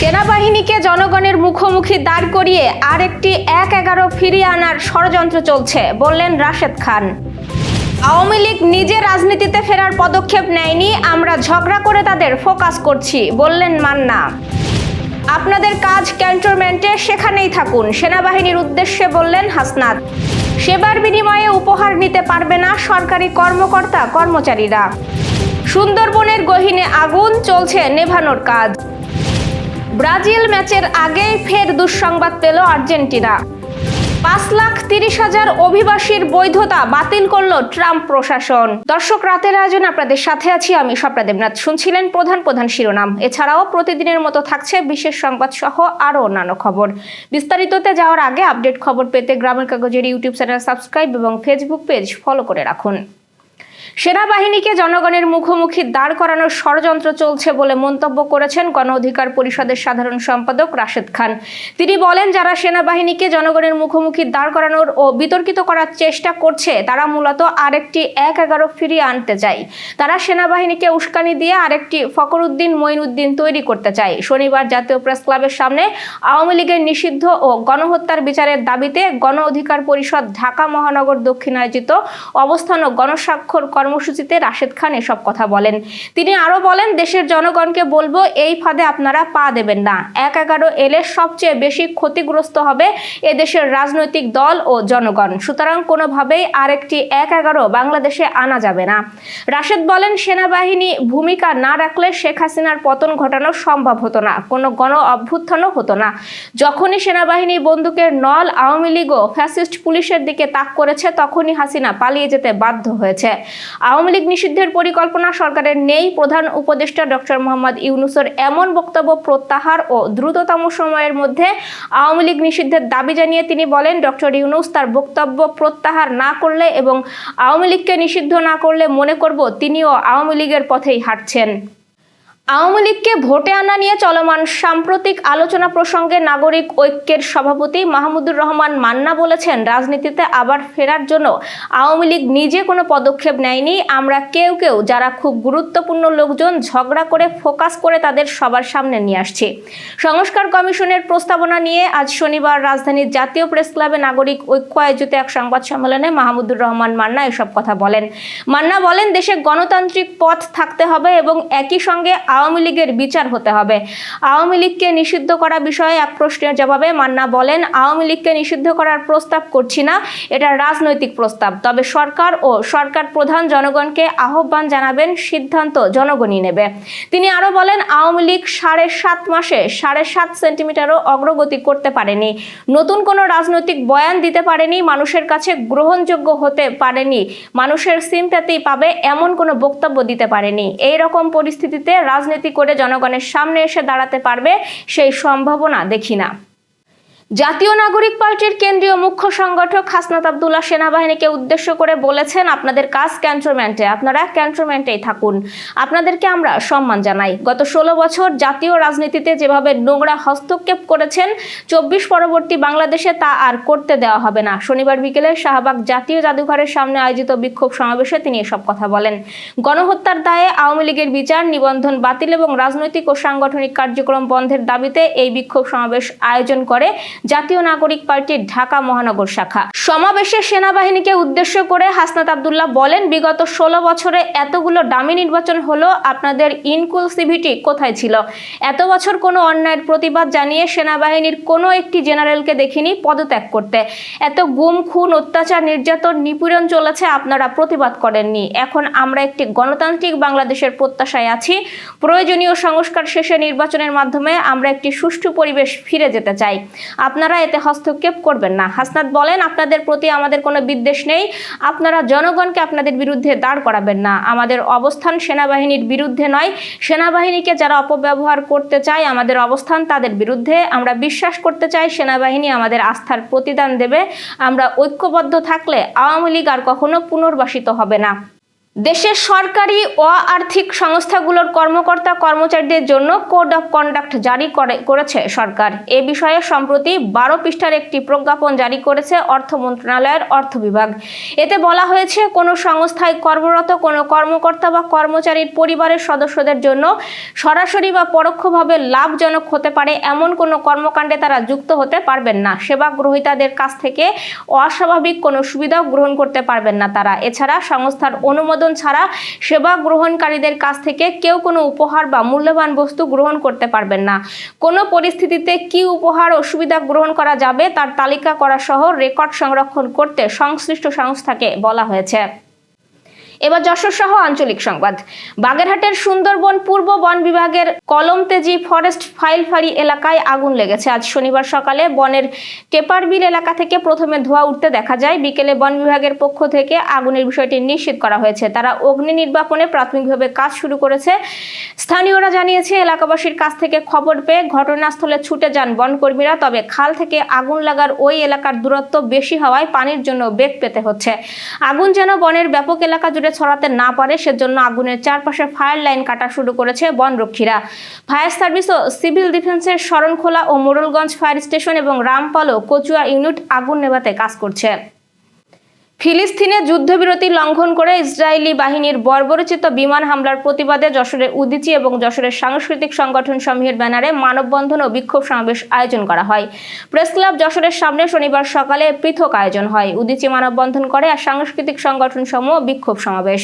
সেনাবাহিনীকে জনগণের মুখোমুখি দাঁড় করিয়ে আরেকটি এক এগারো ফিরিয়ে আনার ষড়যন্ত্র চলছে, বললেন রাশেদ খান। আওয়ামী লীগ নিজে রাজনীতিতে ফেরার পদক্ষেপ নেয়নি, আমরা ঝগড়া করে তাদের ফোকাস করছি, বললেন মান্না। আপনাদের কাজ ক্যান্টনমেন্টে সেখানেই থাকুন, সেনাবাহিনীর উদ্দেশ্যে বললেন হাসনাত। সেবার বিনিময়ে উপহার নিতে পারবে না সরকারি কর্মকর্তা কর্মচারীরা। সুন্দরবনের গহীনে আগুন, চলছে নেভানোর কাজ। ব্রাজিল ম্যাচের আগেই ফের দুঃসংবাদ পেল আর্জেন্টিনা। পাঁচ লাখ তিরিশ হাজার অভিবাসীর বৈধতা বাতিল করল ট্রাম্প প্রশাসন। দর্শক, রাতের আয়োজন আপনাদের সাথে আছি আমি স্বপ্না দেবনাথ। শুনছিলেন প্রধান প্রধান শিরোনাম। এছাড়াও প্রতিদিনের মতো থাকছে বিশেষ সংবাদ সহ আরও অন্যান্য খবর। বিস্তারিততে যাওয়ার আগে আপডেট খবর পেতে গ্রামের কাগজের ইউটিউব চ্যানেল সাবস্ক্রাইব এবং ফেসবুক পেজ ফলো করে রাখুন। সেনাবাহিনীকে জনগণের মুখোমুখি দাঁড় করানোর ষড়যন্ত্র চলছে বলে মন্তব্য করেছেন গণ অধিকার পরিষদের সাধারণ সম্পাদক রাশেদ খান। তিনি বলেন, যারা সেনাবাহিনীকে জনগণের মুখোমুখি দাঁড় করানোর ও বিতর্কিত করার চেষ্টা করছে, তারা মূলত আরেকটি এক এগারো ফিরিয়ে আনতে চায়। তারা সেনাবাহিনীকে উস্কানি দিয়ে আরেকটি ফকরুদ্দিন মঈনুদ্দিন তৈরি করতে চায়। শনিবার জাতীয় প্রেস ক্লাবের সামনে আওয়ামী লীগের নিষিদ্ধ ও গণহত্যার বিচারের দাবিতে গণ অধিকার পরিষদ ঢাকা মহানগর দক্ষিণ আয়োজিত অবস্থান ও গণস্বাক্ষর কর্মসূচিতে রাশেদ খান এসব কথা বলেন। তিনি আরও বলেন, দেশের জনগণকে বলব, এই ফাঁদে আপনারা পা দেবেন না। এক এগারো এলে সবচেয়ে বেশি ক্ষতিগ্রস্ত হবে এদেশের রাজনৈতিক দল ও জনগণ। সুতরাং কোনোভাবেই আরেকটি এক এগারো বাংলাদেশে আনা যাবে না। রাশেদ বলেন, সেনাবাহিনী ভূমিকা না রাখলে শেখ হাসিনার পতন ঘটানো সম্ভব হতো না। কোনো গণ অভ্যুত্থানও হতো না। যখনই সেনাবাহিনী বন্দুকের নল, আওয়ামী লীগ ও ফ্যাসিস্ট পুলিশের দিকে তাক করেছে, তখনই হাসিনা পালিয়ে যেতে বাধ্য হয়েছে। আওয়ামী লীগ নিষিদ্ধের পরিকল্পনা সরকারের নেই। প্রধান উপদেষ্টা ডক্টর মোহাম্মদ ইউনুসের এমন বক্তব্য প্রত্যাহার ও দ্রুততম সময়ের মধ্যে আওয়ামী লীগ নিষিদ্ধের দাবি জানিয়ে তিনি বলেন, ডক্টর ইউনুস তার বক্তব্য প্রত্যাহার না করলে এবং আওয়ামী লীগকে নিষিদ্ধ না করলে মনে করব, তিনিও আওয়ামী লীগের পথেই হাঁটছেন। আওয়ামী লীগকে ভোটে আনা নিয়ে চলমান সাম্প্রতিক আলোচনা প্রসঙ্গে নাগরিক ঐক্যের সভাপতি মাহমুদুর রহমান মান্না বলেছেন, রাজনীতিতে আবার ফেরার জন্য আওয়ামী লীগ নিজে কোনো পদক্ষেপ নেয়নি। আমরা কেউ কেউ যারা খুব গুরুত্বপূর্ণ লোকজন ঝগড়া করে ফোকাস করে তাদের সবার সামনে নিয়ে আসছি। সংস্কার কমিশনের প্রস্তাবনা নিয়ে আজ শনিবার রাজধানীর জাতীয় প্রেস ক্লাবে নাগরিক ঐক্য আয়োজিত এক সংবাদ সম্মেলনে মাহমুদুর রহমান মান্না এসব কথা বলেন। মান্না বলেন, দেশে গণতান্ত্রিক পথ থাকতে হবে এবং একই সঙ্গে আওয়ামী লীগের বিচার হতে হবে। আওয়ামী লীগকে নিষিদ্ধ করা বিষয়ে এক প্রশ্নের জবাবে মান্না বলেন, আওয়ামী লীগকে নিষিদ্ধ করার প্রস্তাব করছি না, এটা রাজনৈতিক প্রস্তাব। তবে সরকার ও সরকার প্রধান জনগণকে আহ্বান জানাবেন, সিদ্ধান্ত জনগণই নেবে। তিনি আরও বলেন, আওয়ামী লীগ সাড়ে সাত মাসে সাড়ে সাত সেন্টিমিটারও অগ্রগতি করতে পারেনি। নতুন কোনো রাজনৈতিক বয়ান দিতে পারেনি, মানুষের কাছে গ্রহণযোগ্য হতে পারেনি, মানুষের সিম্প্যাথি পাবে, এমন কোনো বক্তব্য দিতে পারেনি। এই রকম পরিস্থিতিতে রাজনীতি করে জনগণের সামনে এসে দাঁড়াতে পারবে সেই সম্ভাবনা দেখি না। জাতীয় নাগরিক পার্টির কেন্দ্রীয় মুখ্য সংগঠক হাসনাত আবদুল্লাহ সেনাবাহিনীকে উদ্দেশ্য করে বলেছেন, আপনাদের কাজ ক্যান্টনমেন্টে, আপনারা ক্যান্টনমেন্টেই থাকুন। আপনাদেরকে আমরা সম্মান জানাই। গত ষোলো বছর জাতীয় রাজনীতিতে যেভাবে নোংরা হস্তক্ষেপ করেছেন, চব্বিশ পরবর্তী বাংলাদেশে তা আর করতে দেওয়া হবে না। শনিবার বিকেলে শাহবাগ জাতীয় জাদুঘরের সামনে আয়োজিত বিক্ষোভ সমাবেশে তিনি এসব কথা বলেন। গণহত্যার দায়ে আওয়ামী লীগের বিচার, নিবন্ধন বাতিল এবং রাজনৈতিক ও সাংগঠনিক কার্যক্রম বন্ধের দাবিতে এই বিক্ষোভ সমাবেশ আয়োজন করে জাতীয় নাগরিক পার্টির ঢাকা মহানগর শাখা। সমাবেশে সেনাবাহিনীকে উদ্দেশ্য করে হাসনাত আবদুল্লাহ বলেন, বিগত ষোলো বছরে এতগুলো ডামি নির্বাচন হলো, আপনাদের ইনক্লুসিভিটি কোথায় ছিল? এত বছর কোনো অন্যায়ের প্রতিবাদ জানিয়ে সেনাবাহিনীর কোনো একটি জেনারেলকে দেখিনি পদত্যাগ করতে। এত গুম, খুন, অত্যাচার, নির্যাতন, নিপীড়ন চলেছে, আপনারা প্রতিবাদ করেননি। এখন আমরা একটি গণতান্ত্রিক বাংলাদেশের প্রত্যাশায় আছি। প্রয়োজনীয় সংস্কার শেষে নির্বাচনের মাধ্যমে আমরা একটি সুষ্ঠু পরিবেশ ফিরে যেতে চাই। আপনারা এতে হস্তক্ষেপ করবেন না। হাসনাত বলেন, আপনাদের প্রতি আমাদের কোনো বিদ্বেষ নেই। আপনারা জনগণকে আপনাদের বিরুদ্ধে দাঁড় করাবেন না। আমাদের অবস্থান সেনাবাহিনীর বিরুদ্ধে নয়। সেনাবাহিনীকে যারা অপব্যবহার করতে চায়, আমাদের অবস্থান তাদের বিরুদ্ধে। আমরা বিশ্বাস করতে চাই, সেনাবাহিনী আমাদের আস্থার প্রতিদান দেবে। আমরা ঐক্যবদ্ধ থাকলে আওয়ামী লীগ আর কখনো পুনর্বাসিত হবে না। দেশের সরকারি ও আর্থিক সংস্থাগুলোর কর্মকর্তা কর্মচারীদের জন্য কোড অফ কন্ডাক্ট জারি করে- করেছে সরকার। এ বিষয়ে সম্প্রতি বারো পৃষ্ঠার একটি প্রজ্ঞাপন জারি করেছে অর্থ মন্ত্রণালয়ের অর্থ বিভাগ। এতে বলা হয়েছে, কোনো সংস্থায় কর্মরত কোনো কর্মকর্তা বা কর্মচারীর পরিবারের সদস্যদের জন্য সরাসরি বা পরোক্ষভাবে লাভজনক হতে পারে এমন কোনো কর্মকাণ্ডে তারা যুক্ত হতে পারবেন না। সেবা গ্রহীতাদের কাছ থেকে অস্বাভাবিক কোনো সুবিধাও গ্রহণ করতে পারবেন না তারা। এছাড়া সংস্থার অনুমোদন ছাড়া সেবা গ্রহণকারীদের কাছ থেকে কেউ কোনো উপহার বা মূল্যবান বস্তু গ্রহণ করতে পারবেন না। কোনো পরিস্থিতিতে কি উপহার ও সুবিধা গ্রহণ করা যাবে তার তালিকা করা সহ রেকর্ড সংরক্ষণ করতে সংশ্লিষ্ট সংস্থাকে বলা হয়েছে। এবার যশোর সহ আঞ্চলিক সংবাদ। বাগেরহাটের সুন্দরবন পূর্ব বন বিভাগের কলমতেজি ফরেস্ট ফাইলফারি এলাকায় আগুন লেগেছে। আজ শনিবার সকালে বনের টেপারবিল এলাকা থেকে প্রথমে ধোঁয়া উঠতে দেখা যায়। বিকেলে বন বিভাগের পক্ষ থেকে আগুনের বিষয়টি নিশ্চিত করা হয়েছে। তারা অগ্নি নির্বাপনে প্রাথমিকভাবে কাজ শুরু করেছে। স্থানীয়রা জানিয়েছে, এলাকাবাসীর কাছ থেকে খবর পেয়ে ঘটনাস্থলে ছুটে যান বনকর্মীরা। তবে খাল থেকে আগুন লাগার ওই এলাকার দূরত্ব বেশি হওয়ায় পানির জন্য বেগ পেতে হচ্ছে। আগুন যেন বনের ব্যাপক এলাকা জুড়ে ছড়াতে না পারে, সেজন্য আগুনের চারপাশে ফায়ার লাইন কাটা শুরু করেছে বনরক্ষীরা। ফায়ার সার্ভিস ও সিভিল ডিফেন্সের শরণখোলা ও মোড়লগঞ্জ ফায়ার স্টেশন এবং রামপাল ও কচুয়া ইউনিট আগুন নেভাতে কাজ করছে। ফিলিস্তিনে যুদ্ধবিরতি লঙ্ঘন করে ইসরায়েলি বাহিনীর বর্বরচিত বিমান হামলার প্রতিবাদে যশোরের উদিচি এবং যশোরের সাংস্কৃতিক সংগঠন সমূহের ব্যানারে মানববন্ধন ও বিক্ষোভ সমাবেশ আয়োজন করা হয়। প্রেস ক্লাব যশোরের সামনে শনিবার সকালে পৃথক আয়োজন হয়। উদিচি মানববন্ধন করে আর সাংস্কৃতিক সংগঠন সমূহ বিক্ষোভ সমাবেশ।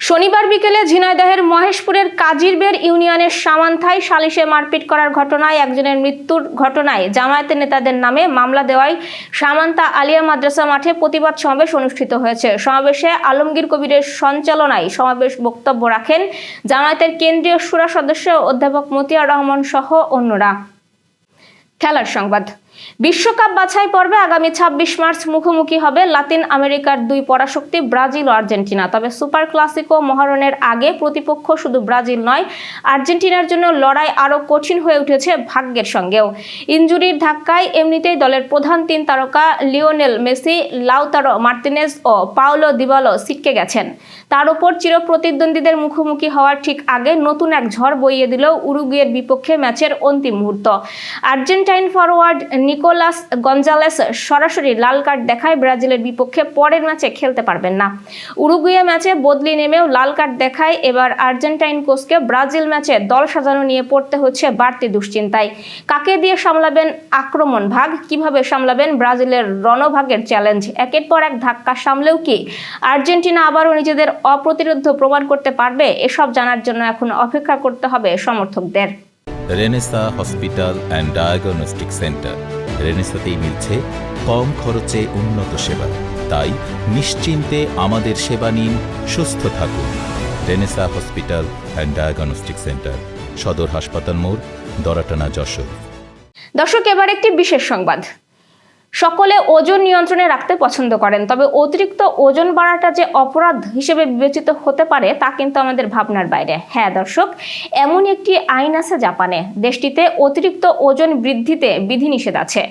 শনিবার বিকেলে ঝিনাইদহের মহেশপুরের কাজিরবের ইউনিয়নের সামান্থায় সালিশে মারপিট করার ঘটনায় একজনের মৃত্যুর ঘটনায় জামায়াতের নেতাদের নামে মামলা দেওয়ায় সামান্তা আলিয়া মাদ্রাসা মাঠে প্রতিবাদ সমাবেশ অনুষ্ঠিত হয়েছে। সমাবেশে আলমগীর কবিরের সঞ্চালনায় সমাবেশ বক্তব্য রাখেন জামায়াতের কেন্দ্রীয় সুরা সদস্য অধ্যাপক মতিয়ার রহমান সহ অন্যরা। খেলার সংবাদ। বিশ্বকাপ বাছাই পর্বে আগামী ছাব্বিশ মার্চ মুখোমুখি হবে লাতিন আমেরিকার দুই পরাশক্তি ব্রাজিল ও আর্জেন্টিনা। তবে সুপার ক্লাসিকো মহারণের আগে প্রতিপক্ষ শুধু ব্রাজিল নয়, আর্জেন্টিনার জন্য লড়াই আরও কঠিন হয়ে উঠেছে ভাগ্যের সঙ্গেও। ইনজুরির ধাক্কায় এমনিতেই দলের প্রধান তিন তারকা লিওনেল মেসি, লাউতারো মার্টিনেজ ও পাওলো দিবালো ছিটকে গেছেন। তার উপর চিরপ্রতিদ্বন্দ্বীদের মুখোমুখি হওয়ার ঠিক আগে নতুন এক ঝড় বইয়ে দিল উরুগুয়ের বিপক্ষে ম্যাচের অন্তিম মুহূর্ত। আর্জেন্টাইন ফরওয়ার্ড নিকোলাস গঞ্জালেস সরাসরি লাল কার্ড দেখায় ব্রাজিলের বিপক্ষে পরের ম্যাচে খেলতে পারবেন না। উরুগুয়ে ম্যাচে বদলি নেমেও লাল কার্ড দেখায় এবার আর্জেন্টাইন কোচকে ব্রাজিল ম্যাচে দল সাজানো নিয়ে পড়তে হচ্ছে বাড়তি দুশ্চিন্তায়। কাকে দিয়ে সামলাবেন আক্রমণ ভাগ? কীভাবে সামলাবেন ব্রাজিলের রণভাগের চ্যালেঞ্জ? একের পর এক ধাক্কা সামলেও কি? আর্জেন্টিনা আবারও নিজেদের অপ্রতিরোধ প্রমাণ করতে পারবে এসব জানার জন্য এখন অপেক্ষা করতে হবে সমর্থকদের। Renesa hospital and diagnostic centre. রেনেসাতেই মিলছে কম খরচে উন্নত সেবা। তাই নিশ্চিন্তে আমাদের সেবা নিন সুস্থ থাকুন। Renesa hospital and diagnostic centre সদর হাসপাতাল মোড় দরাটানা যশোর। দর্শক এবার একটি বিশেষ সংবাদ। সকলে ওজন নিয়ন্ত্রণে রাখতে পছন্দ করেন, তবে অতিরিক্ত ওজন বাড়াটা যে অপরাধ হিসেবে বিবেচিত হতে পারে তা কিন্তু আমাদের ভাবনার বাইরে। হ্যাঁ দর্শক এমন একটি আইন আছে জাপানে। দেশটিতে অতিরিক্ত ওজন বৃদ্ধিতে বিধিনিষেধ আছে।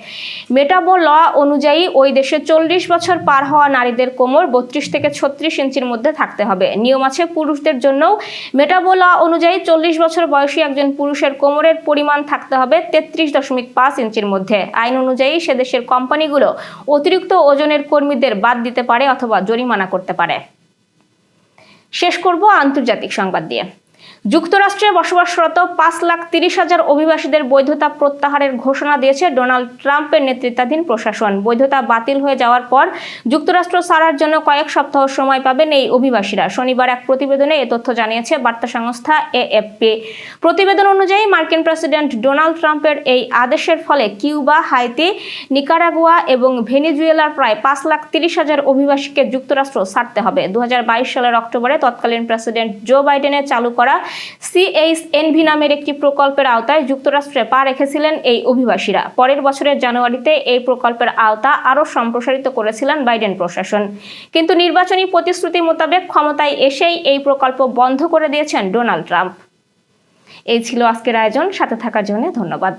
মেটাবো ল অনুযায়ী ওই দেশে চল্লিশ বছর পার হওয়া নারীদের কোমর বত্রিশ থেকে ছত্রিশ ইঞ্চির মধ্যে থাকতে হবে। নিয়ম আছে পুরুষদের জন্যও। মেটাবো ল অনুযায়ী চল্লিশ বছর বয়সী একজন পুরুষের কোমরের পরিমাণ থাকতে হবে তেত্রিশ দশমিক পাঁচ ইঞ্চির মধ্যে। আইন অনুযায়ী সে দেশের কোম্পানিগুলো অতিরিক্ত ওজনের কর্মীদের বাদ দিতে পারে অথবা জরিমানা করতে পারে। শেষ করব আন্তর্জাতিক সংবাদ দিয়ে। যুক্তরাষ্ট্রে বসবাসরত পাঁচ লাখ তিরিশ হাজার অভিবাসীদের বৈধতা প্রত্যাহারের ঘোষণা দিয়েছে ডোনাল্ড ট্রাম্পের নেতৃত্বাধীন প্রশাসন। বৈধতা বাতিল হয়ে যাওয়ার পর যুক্তরাষ্ট্র ছাড়ার জন্য কয়েক সপ্তাহ সময় পাবেন এই অভিবাসীরা। শনিবার এক প্রতিবেদনে এ তথ্য জানিয়েছে বার্তা সংস্থা এএফপি। প্রতিবেদন অনুযায়ী মার্কিন প্রেসিডেন্ট ডোনাল্ড ট্রাম্পের এই আদেশের ফলে কিউবা, হাইতি, নিকারাগুয়া এবং ভেনিজুয়েলার প্রায় পাঁচ লাখ তিরিশ হাজার অভিবাসীকে যুক্তরাষ্ট্র ছাড়তে হবে। দু হাজার বাইশ সালের অক্টোবরে তৎকালীন প্রেসিডেন্ট জো বাইডেনের চালু করা সিএইচ এনভি নামের একটি প্রকল্পের আওতায় যুক্তরাষ্ট্রে পা রেখেছিলেন এই অভিবাসীরা। পরের বছরের জানুয়ারিতে এই প্রকল্পের আওতা আরও সম্প্রসারিত করেছিলেন বাইডেন প্রশাসন। কিন্তু নির্বাচনী প্রতিশ্রুতি মোতাবেক ক্ষমতায় এসেই এই প্রকল্প বন্ধ করে দিয়েছেন ডোনাল্ড ট্রাম্প। এই ছিল আজকের আয়োজন। সাথে থাকার জন্য ধন্যবাদ।